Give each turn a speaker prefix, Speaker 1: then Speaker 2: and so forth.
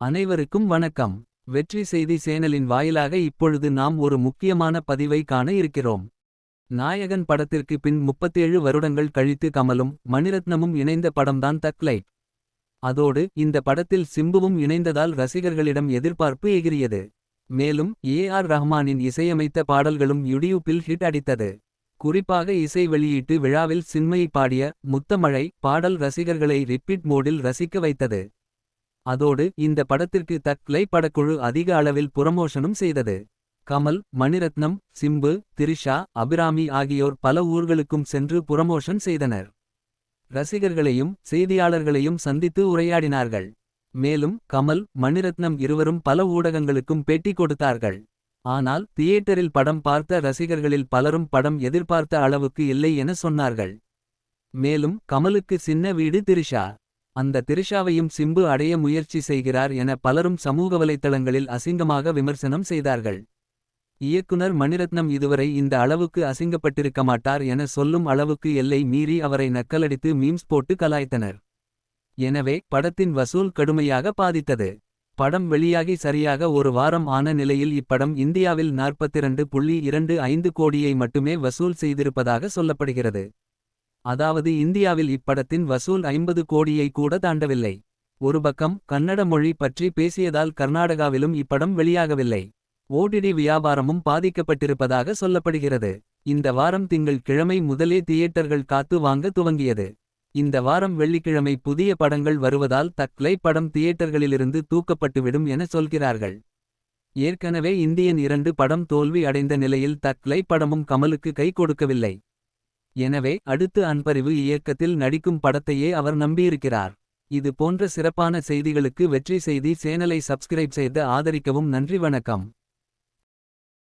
Speaker 1: அனைவருக்கும் வணக்கம். வெற்றி செய்தி சேனலின் வாயிலாக இப்பொழுது நாம் ஒரு முக்கியமான பதிவை காண இருக்கிறோம். நாயகன் படத்திற்கு பின் 37 வருடங்கள் கழித்து கமலும் மணிரத்னமும் இணைந்த படம்தான் தக் அதோடு இந்த படத்தில் சிம்புவும் இணைந்ததால் ரசிகர்களிடம் எதிர்பார்ப்பு எகிரியது மேலும் ஏ ஆர் ரஹ்மானின் இசையமைத்த பாடல்களும் யுடியூப்பில் ஹிட் அடித்தது. குறிப்பாக இசை வெளியீட்டு விழாவில் சின்மையை பாடிய முத்தமழை பாடல் ரசிகர்களை ரிப்பீட் மோடில் ரசிக்க வைத்தது. அதோடு இந்த படத்திற்கு தக்லை படக்குழு அதிக அளவில் புரமோஷனும் செய்தது. கமல் மணிரத்னம் சிம்பு திரிஷா அபிராமி ஆகியோர் பல ஊர்களுக்கும் சென்று புரமோஷன் செய்தனர். ரசிகர்களையும் செய்தியாளர்களையும் சந்தித்து உரையாடினார்கள். மேலும் கமல் மணிரத்னம் இருவரும் பல ஊடகங்களுக்கும் பேட்டி கொடுத்தார்கள். ஆனால் தியேட்டரில் படம் பார்த்த ரசிகர்களில் பலரும் படம் எதிர்பார்த்த அளவுக்கு இல்லை என சொன்னார்கள். மேலும் கமலுக்கு சின்ன வீடு திரிஷா. அந்த திரிஷாவையும் சிம்பு அடைய முயற்சி செய்கிறார் என பலரும் சமூக வலைத்தளங்களில் அசிங்கமாக விமர்சனம் செய்தார்கள். இயக்குனர் மணிரத்னம் இதுவரை இந்த அளவுக்கு அசிங்கப்பட்டிருக்க மாட்டார் என சொல்லும் அளவுக்கு எல்லை மீறி அவரை நக்கலடித்து மீம்ஸ் போட்டு கலாய்த்தனர். எனவே படத்தின் வசூல் கடுமையாக பாதித்தது. படம் வெளியாகி சரியாக ஒரு வாரம் ஆன நிலையில் இப்படம் இந்தியாவில் 42.25 புள்ளி இரண்டு ஐந்து கோடியை மட்டுமே வசூல் செய்திருப்பதாக சொல்லப்படுகிறது. அதாவது இந்தியாவில் இப்படத்தின் வசூல் ஐம்பது கோடியை கூட தாண்டவில்லை. ஒரு பக்கம் கன்னட மொழி பற்றி பேசியதால் கர்நாடகாவிலும் இப்படம் வெளியாகவில்லை. ஓடிடி வியாபாரமும் பாதிக்கப்பட்டிருப்பதாக சொல்லப்படுகிறது. இந்த வாரம் திங்கள் கிழமை முதலே தியேட்டர்கள் காத்து வாங்க துவங்கியது. இந்த வாரம் வெள்ளிக்கிழமை புதிய படங்கள் வருவதால் தக்லை படம் தியேட்டர்களிலிருந்து தூக்கப்பட்டுவிடும் என சொல்கிறார்கள். ஏற்கனவே இந்தியன் இரண்டு படம் தோல்வி அடைந்த நிலையில் தக்லை படமும் கமலுக்கு கை கொடுக்கவில்லை. எனவே அடுத்து அன்பறிவு இயக்கத்தில் நடிக்கும் படத்தையே அவர் நம்பியிருக்கிறார். இது போன்ற சிறப்பான செய்திகளுக்கு வெற்றி செய்தி சேனலை சப்ஸ்கிரைப் செய்து ஆதரிக்கவும் நன்றி வணக்கம்.